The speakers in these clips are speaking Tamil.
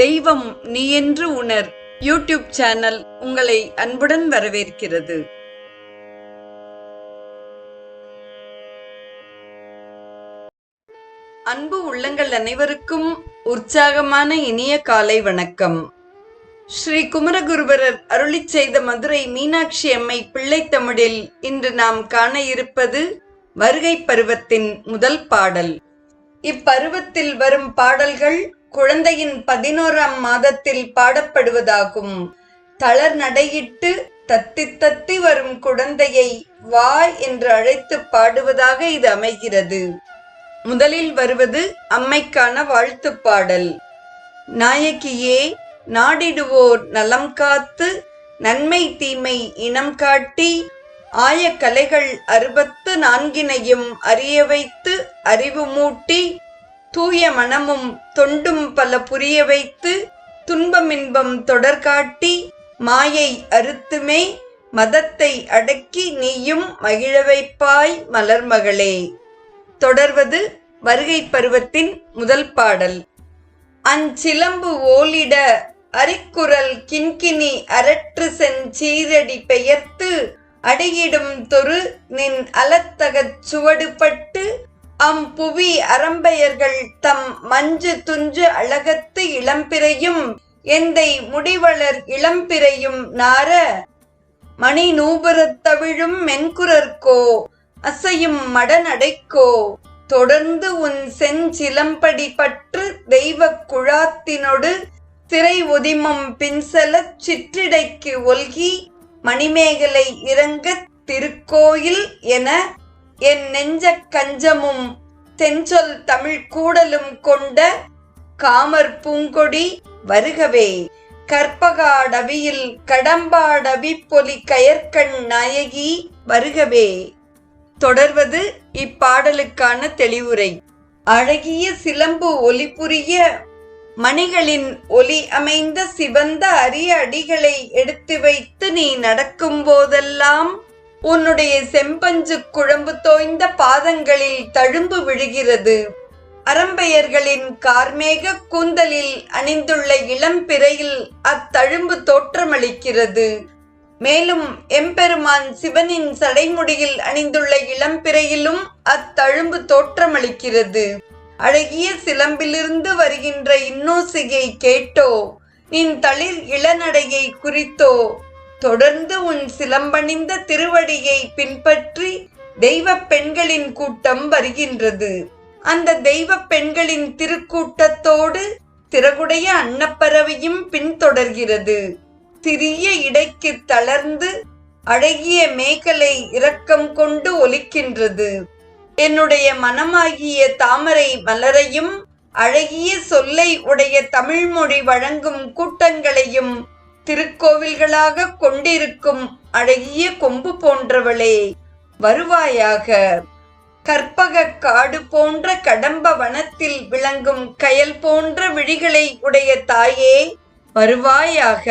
தெய்வம் நீ என்று உணர். யூடியூப் சேனல் உங்களை அன்புடன் வரவேற்கிறது. அன்பு உள்ளங்கள் அனைவருக்கும் உற்சாகமான இனிய காலை வணக்கம். ஸ்ரீ குமரகுருபரர் அருளி செய்த மதுரை மீனாட்சி அம்மை பிள்ளை தமிழில் இன்று நாம் காண இருப்பது வருகை பருவத்தின் முதல் பாடல். இப்பருவத்தில் வரும் பாடல்கள் குழந்தையின் பதினோராம் மாதத்தில் பாடப்படுவதாகும். தளர் நடையிட்டு தத்தி தத்தி வரும் குழந்தையை வா என்று அழைத்து பாடுவதாக இது அமைகிறது. முதலில் வருவது அம்மைக்கான வாழ்த்துப் பாடல். நாயகியே நாடிடுவோர் நலம் காத்து நன்மை தீமை இனம் காட்டி ஆய கலைகள் அறுபத்து நான்கினையும் அறிய வைத்து அறிவு மூட்டி தூய மனமும் தொண்டும் பல புரிய வைத்து துன்பமின்பம் தொடர்காட்டி மாயை அறுத்துமே மதத்தை அடக்கி நீயும் மகிழ வைப்பாய் மலர்மகளே தொடர்வது வருகை பருவத்தின் முதல் பாடல். அஞ்சிலம்பு ஓலிட அரிக்குரல் கிண்கிணி அரற்று செஞ்சீரடி பெயர்த்து அடியிடும் தொரு நின் அலத்தகச் சுவடுபட்டு அம் புவி அறம்பெயர்கள் தம் மஞ்சு துஞ்சு அழகத்து இளம்பிறையும் எந்தை முடிவளர் இளம்பிறையும் நார மணி நூபுரத்தவிழும் மென்குரற்கோ அசையும் மடநடைக்கோ தொடர்ந்து உன் செஞ்சிலம்படி பற்று தெய்வக் குழாத்தினொடு திரை ஒதிமம் பின்சலச் சிற்றிடைக்கு ஒல்கி மணிமேகலை இறங்கத் திருக்கோயில் என என் நெஞ்சக் கஞ்சமும் தெஞ்சொல் தமிழ் கூடலும் கொண்ட காமர் பூங்கொடி வருகவே. கற்பகாடவியில் கடம்பாடவி பொலி கயற்கண் நாயகி வருகவே. தொடர்வது இப்பாடலுக்கான தெளிவுரை. அழகிய சிலம்பு ஒலி புரிய மணிகளின் ஒலி அமைந்த சிவந்த அரிய அடிகளை எடுத்து வைத்து நீ நடக்கும் போதெல்லாம் உன்னுடைய செம்பஞ்சு குழம்பு தோய்ந்த பாதங்களில் தழும்பு விழுகிறது. அறம்பெயர்களின் கார்மேக கூந்தலில் அணிந்துள்ள இளம்பிறையில் அத்தழும்பு தோற்றமளிக்கிறது. மேலும் எம்பெருமான் சிவனின் சடைமுடியில் அணிந்துள்ள இளம்பிறையிலும் அத்தழும்பு தோற்றமளிக்கிறது. அழகிய சிலம்பிலிருந்து வருகின்ற இன்னோசியை கேட்டோ நின் தளிர் இளநடையை குறித்தோ தொடர்ந்து உன் சிலம்பணிந்த திருவடியை பின்பற்றி தெய்வ பெண்களின் கூட்டம் வருகின்றது. அந்த தெய்வ பெண்களின் திருக்கூட்டத்தோடு திறகுடைய அன்னப்பறவையும் பின்தொடர்கிறது. சிறிய இடைக்கு தளர்ந்து அழகிய மேகலை இரக்கம் கொண்டு ஒலிக்கின்றது. என்னுடைய மனமாகிய தாமரை மலரையும் அழகிய சொல்லை உடைய தமிழ்மொழி வழங்கும் கூட்டங்களையும் திருக்கோவில்களாக கொண்டிருக்கும் அழகிய கொம்பு போன்றவளே வருவாயாக. கற்பக காடு போன்ற கடம்ப வனத்தில் விளங்கும் கயல் போன்ற விழிகளை உடைய தாயே வருவாயாக.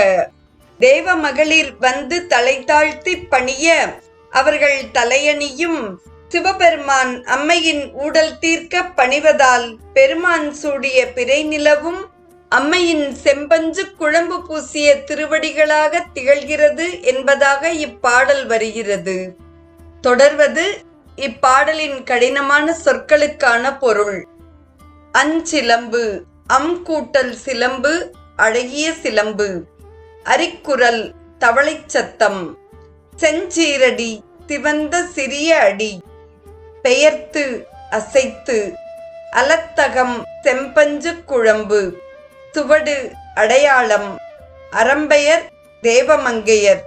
தேவ மகளிர் வந்து தலை தாழ்த்தி பணிய அவர்கள் தலையணியும் சிவபெருமான் அம்மையின் ஊடல் தீர்க்க பணிவதால் பெருமான் சூடிய பிறை நிலவும் அம்மையின் செம்பஞ்சு குழம்பு பூசிய திருவடிகளாக திகழ்கிறது என்பதாக இப்பாடல் வருகிறது. தொடர்வது இப்பாடலின் கடினமான சொற்களுக்கான பொருள். அஞ்சிலம்பு அம் கூட்டல் சிலம்பு அழகிய சிலம்பு. அரிக்குரல் தவளைச் சத்தம். செஞ்சீரடி சிவந்த சிறிய அடி. பெயர்த்து அசைத்து. அலத்தகம் செம்பஞ்சு குழம்பு. சுவடு அடையாளம். அறம்பெயர் தேவமங்கையர்.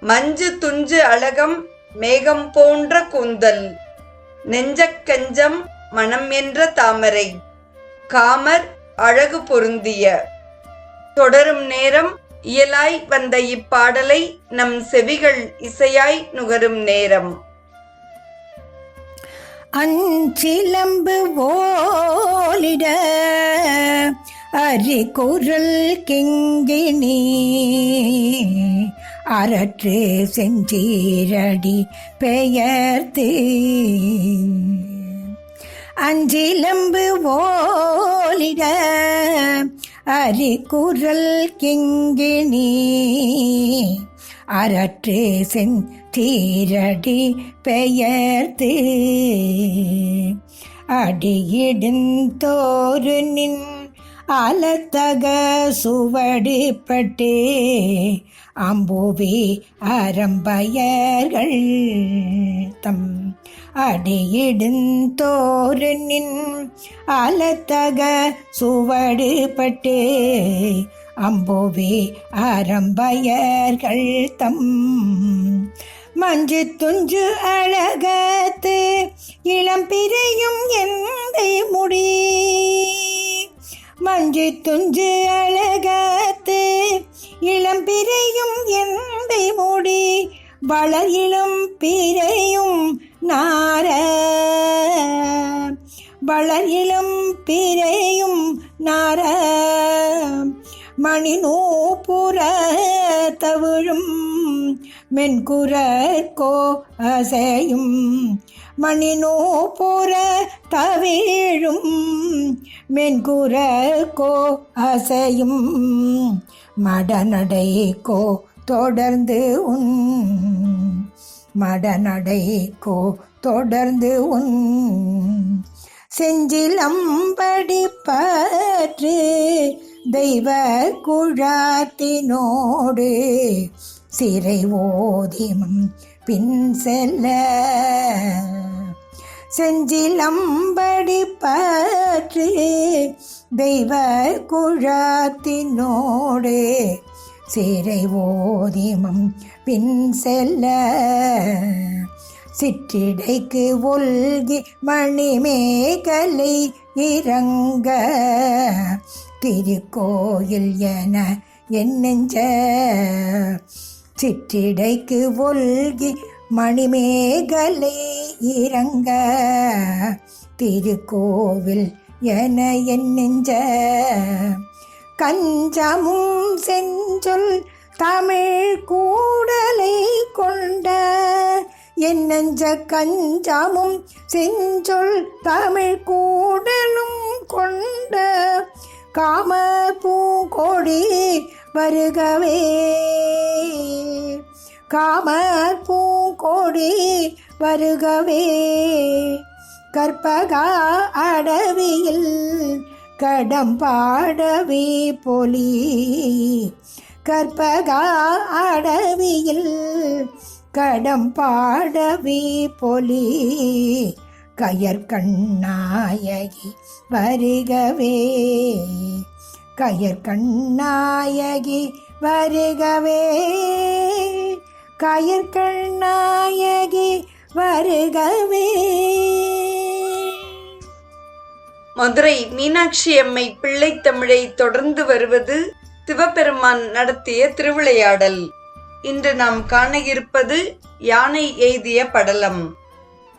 மஞ்சு துஞ்சு அழகம் மேகம் போன்ற கூந்தல். நெஞ்சக்கஞ்சம் மனம் என்ற தாமரை. காமர் அழகு பொருந்திய. தொடரும் நேரம் இயலாய் வந்த இப்பாடலை நம் செவிகள் இசையாய் நுகரும் நேரம். அஞ்சிலம்பு ஓலிட அரிகுரல் கிங்கினி அரற்று செஞ்சீரடி பெயர்த்து. அஞ்சிலம்பு ஓலிட அரிகுரல் கிங்கினி அரற்று செஞ்சீரடி பெயர்த்து. அடியிடும் தோறு நின் அலத்தக சுவடிப்பட்டே அம்புவி அரம்பயர்கள் தம் அடியிடுந்தோரனின் அலத்தக சுவடுபட்டு அம்புவி அரம்பயர்கள் தம் மஞ்சு துஞ்சு அழகத்து இளம் பிறையும் எந்தை முடி மஞ்சு துஞ்சு அழகத்து இளம் பிறையும் எந்தை மூடி வளர் இளம் பிறையும் நார. வளர் இளம் பிறையும் நார. மணி நூப்புற தவிழும் மென்குரற்கோ அசையும். மணி நூப்புற தவிழும் மென்குரற்கோ அசையும். மடநடைக்கோ தொடர்ந்து உன். மடநடைக்கோ தொடர்ந்து உன். செஞ்சிலம்படி பற்று தெய்வ குழாத்தினோடு சிறை ஓதிமம் பின் செல்ல. செஞ்சிலம்படி பற்று தெய்வ குழாத்தினோடு சிறை ஓதிமம் பின் செல்ல. சிற்றிடைக்கு ஒல்கி மணிமேகலை இறங்க திருக்கோயில் என என் நெஞ்ச சிற்றிடைக்கு ஒல்கி மணிமேகலை இறங்க. திருக்கோவில் என என் நெஞ்ச கஞ்சமும் செஞ்சொல் தமிழ் கூடலை கொண்ட. என் நெஞ்ச கஞ்சமும் செஞ்சொல் தமிழ் கூடலும் கொண்ட. காம பூங்கொடி வருகவே. காம பூங்கொடி வருகவே. கற்பகா அடவியில் கடம்பாடவே பொலி. கற்பகா அடவியில் கடம்பாடவே பொலி. கயற்கண்ணாயகி வருகவே. கயற்கண்ணாயகி வருகவே. கயற்கண்ணாயகி வருகவே. மதுரை மீனாட்சி அம்மை பிள்ளைத்தமிழை தொடர்ந்து வருவது சிவபெருமான் நடத்திய திருவிளையாடல். இன்று நாம் காண இருப்பது யானை எய்திய படலம்.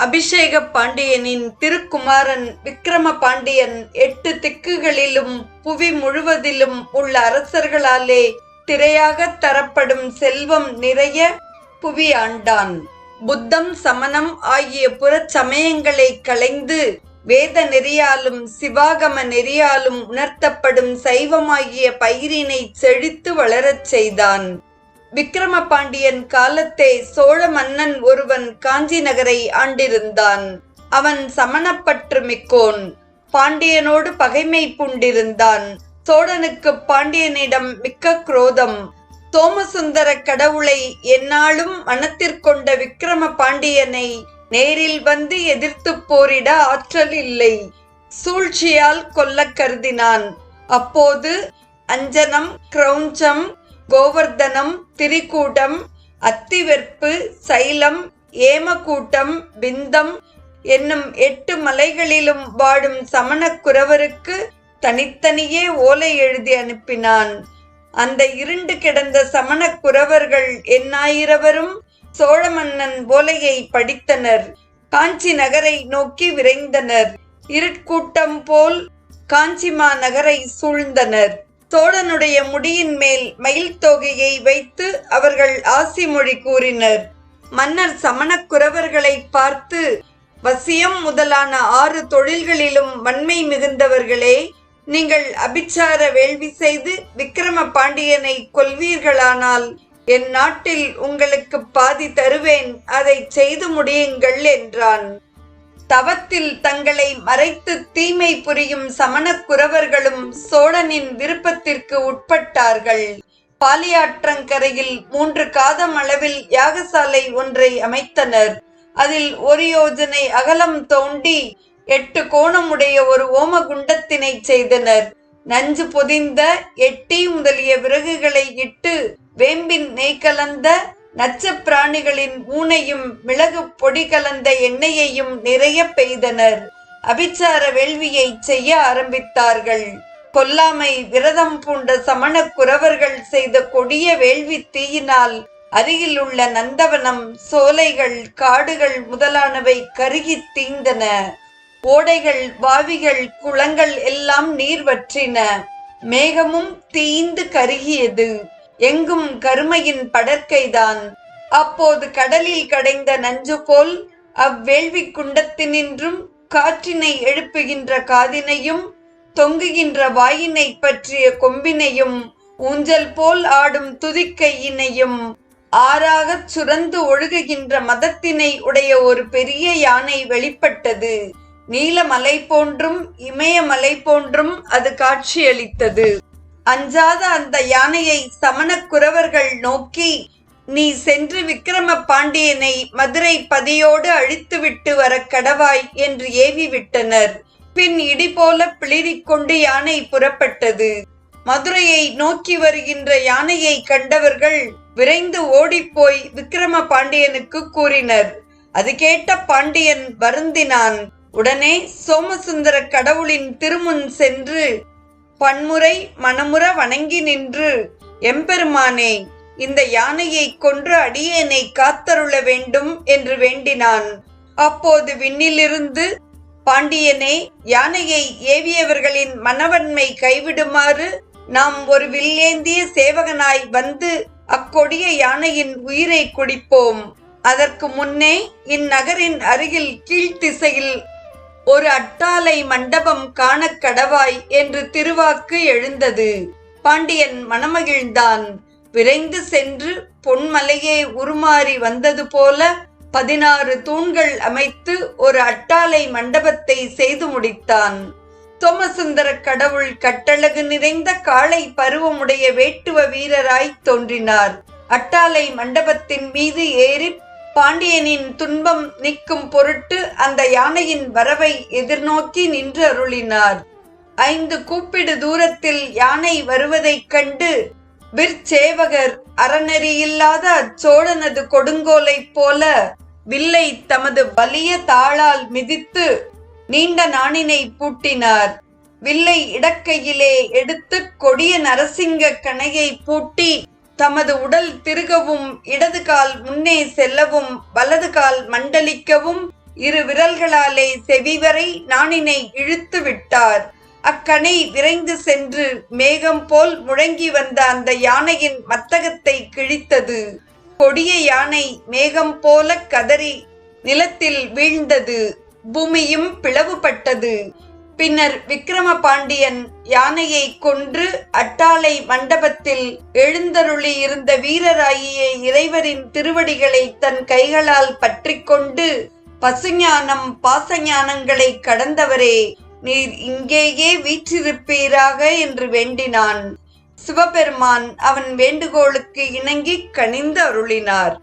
அபிஷேக பாண்டியனின் திருக்குமாரன் விக்கிரம பாண்டியன் எட்டு திக்குகளிலும் புவி முழுவதிலும் உள்ள அரசர்களாலே திரையாக தரப்படும் செல்வம் நிறைய புவி ஆண்டான் புத்தம் சமணம் ஆகிய புறச் சமயங்களை கலைந்து வேத நெறியாலும் சிவாகம நெறியாலும் உணர்த்தப்படும் சைவமாகிய பயிரினை செழித்து வளரச் செய்தான். விக்கிரம பாண்டியன் காலத்தே சோழ மன்னன் ஒருவன் காஞ்சி நகரை ஆண்டிருந்தான். அவன் சமணப்பற்று மிக்கோன். பாண்டியனோடு பகைமை பூண்டிருந்தான். சோழனுக்கு பாண்டியனிடம் மிக்க குரோதம். சோமசுந்தர கடவுளை எந்நாளும் மனத்திற்கொண்ட விக்கிரம பாண்டியனை நேரில் வந்து எதிர்த்து போரிட ஆற்றல் இல்லை. சூழ்ச்சியால் கொல்ல கருதினான். அப்போது அஞ்சனம் கிரௌஞ்சம் கோவர்தனம் திரிக்கூட்டம் அத்திவெற்பு சைலம் ஏமக்கூட்டம் பிந்தம் என்னும் எட்டு மலைகளிலும் வாடும் சமணக்குறவருக்கு தனித்தனியே ஓலை எழுதி அனுப்பினான். அந்த இருண்டு கிடந்த சமணக் குரவர்கள் எண்ணாயிரவரும் சோழ மன்னன் ஓலையை படித்தனர். காஞ்சி நகரை நோக்கி விரைந்தனர். இருட்கூட்டம் போல் காஞ்சிமா நகரை சூழ்ந்தனர். தோழனுடைய முடியின் மேல் மயில் தொகையை வைத்து அவர்கள் ஆசி மொழி கூறினர். மன்னர் சமணக்குறவர்களை பார்த்து வசியம் முதலான ஆறு தொழில்களிலும் வன்மை மிகுந்தவர்களே நீங்கள் அபிச்சார வேள்வி செய்து விக்கிரம பாண்டியனை கொல்வீர்களானால் என் நாட்டில் உங்களுக்கு பாதி தருவேன் அதை செய்து முடியுங்கள் என்றான். தவத்தில் தங்களை மறைத்து தீமை புரியும் சமணக் குரவர்களும் சோழனின் விருப்பத்திற்கு உட்பட்டார்கள். பாலியாற்றங்கரையில் மூன்று காதம் அளவில் யாகசாலை ஒன்றை அமைத்தனர். அதில் ஒரு யோஜனை அகலம் தோண்டி எட்டு கோணமுடைய ஒரு ஓம குண்டத்தினை செய்தனர். நஞ்சு பொதிந்த எட்டி முதலிய விறகுகளை இட்டு வேம்பின் நெய் கலந்த நச்சப்பிராணிகளின் ஊனையும் மிளகு பொடி கலந்த எண்ணெயையும் நிறைய பெய்தனர். அபிச்சார வேள்வியை செய்ய ஆரம்பித்தார்கள். கொல்லாமை விரதம் பூண்ட சமண குரவர்கள் செய்த கொடிய வேள்வி தீயினால் அருகில் உள்ள நந்தவனம் சோலைகள் காடுகள் முதலானவை கருகி தீந்தன ஓடைகள் வாவிகள் குளங்கள் எல்லாம் நீர் வற்றின. மேகமும் தீந்து கருகியது. எங்கும் கருமையின் படற்கைதான். அப்போது கடலில் கடைந்த நஞ்சு போல் அவ்வேள்வி குண்டத்தினின்றும் காற்றினை எழுப்புகின்ற காதினையும் தொங்குகின்ற வாயினை பற்றிய கொம்பினையும் ஊஞ்சல் போல் ஆடும் துதிக்கையினையும் ஆறாகச் சுரந்து ஒழுகுகின்ற மதத்தினை உடைய ஒரு பெரிய யானை வெளிப்பட்டது. நீலமலை போன்றும் இமயமலை போன்றும் அது காட்சியளித்தது. அஞ்சாத அந்த யானையை சமணக் குரவர்கள் நோக்கி நீ சென்று விக்கிரம பாண்டியனை மதுரை பதியோடு அழித்துவிட்டு வர கடவாய் என்று ஏவி விட்டனர் பின் இடி போல பிளிரிக்கொண்டு யானை புறப்பட்டது. மதுரையை நோக்கி வருகின்ற யானையை கண்டவர்கள் விரைந்து ஓடிப்போய் விக்கிரம பாண்டியனுக்கு கூறினர். அது கேட்ட பாண்டியன் வருந்தினான் உடனே சோமசுந்தர கடவுளின் திருமுன் சென்று பன்முறை மனமுற வணங்கி நின்று எம்பெருமானே இந்த யானையை கொன்று அடியேனை காத்தருள வேண்டும் என்று வேண்டினான். அப்போது விண்ணிலிருந்து பாண்டியனே யானையை ஏவியவர்களின் மனவன்மை கைவிடுமாறு நாம் ஒரு வில்லேந்திய சேவகனாய் வந்து அக்கொடிய யானையின் உயிரை குடிப்போம். அதற்கு முன்னே இந்நகரின் அருகில் கீழ்த்திசையில் ஒரு அட்டாலை மண்டபம் காணக் கடவாய் என்று திருவாக்கு எழுந்தது. பாண்டியன் மனமகிழ்ந்தான். விரைந்து சென்று பொன்மலையே உருமாறி வந்தது போல பதினாறு தூண்கள் அமைத்து ஒரு அட்டாலை மண்டபத்தை செய்து முடித்தான். சோமசுந்தர கடவுள் கட்டழகு நிறைந்த காளை பருவமுடைய வேட்டுவ வீரராய் தோன்றினார். அட்டாலை மண்டபத்தின் மீது ஏறி பாண்டியனின் துன்பம் நிற்கும் பொருட்டு அந்த யானையின் வரவை எதிர்நோக்கி நின்று அருளினார். ஐந்து கூப்பிடு தூரத்தில் யானை வருவதைக் கண்டு விற்சேவகர் அறநெறியில்லாத அச்சோழனது கொடுங்கோலைப் போல வில்லை தமது வலிய தாளால் மிதித்து நீண்ட நாணினை பூட்டினார். வில்லை இடக்கையிலே எடுத்து கொடிய நரசிங்க கணையை பூட்டி தமது உடல் திருகவும் இடது கால் முன்னே செல்லவும் வலது கால் மண்டலிக்கவும் இரு விரல்களாலே செவிவரை நாணினை இழுத்து விட்டார். அக்கணை விரைந்து சென்று மேகம் போல் முழங்கி வந்த அந்த யானையின் மத்தகத்தை கிழித்தது. கொடிய யானை மேகம் போல கதறி நிலத்தில் வீழ்ந்தது. பூமியும் பிளவுபட்டது. பின்னர் விக்கிரம பாண்டியன் யானையை கொன்று அட்டாளை மண்டபத்தில் எழுந்தருளி இருந்த வீரராகிய இறைவரின் திருவடிகளை தன் கைகளால் பற்றிக்கொண்டு பசுஞானம் பாசஞானங்களை கடந்தவரே நீர் இங்கேயே வீற்றிருப்பீராக என்று வேண்டினான். சிவபெருமான் அவன் வேண்டுகோளுக்கு இணங்கி கனிந்து அருளினார்.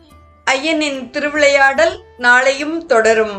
ஐயனின் திருவிளையாடல் நாளையும் தொடரும்.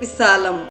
విశాలం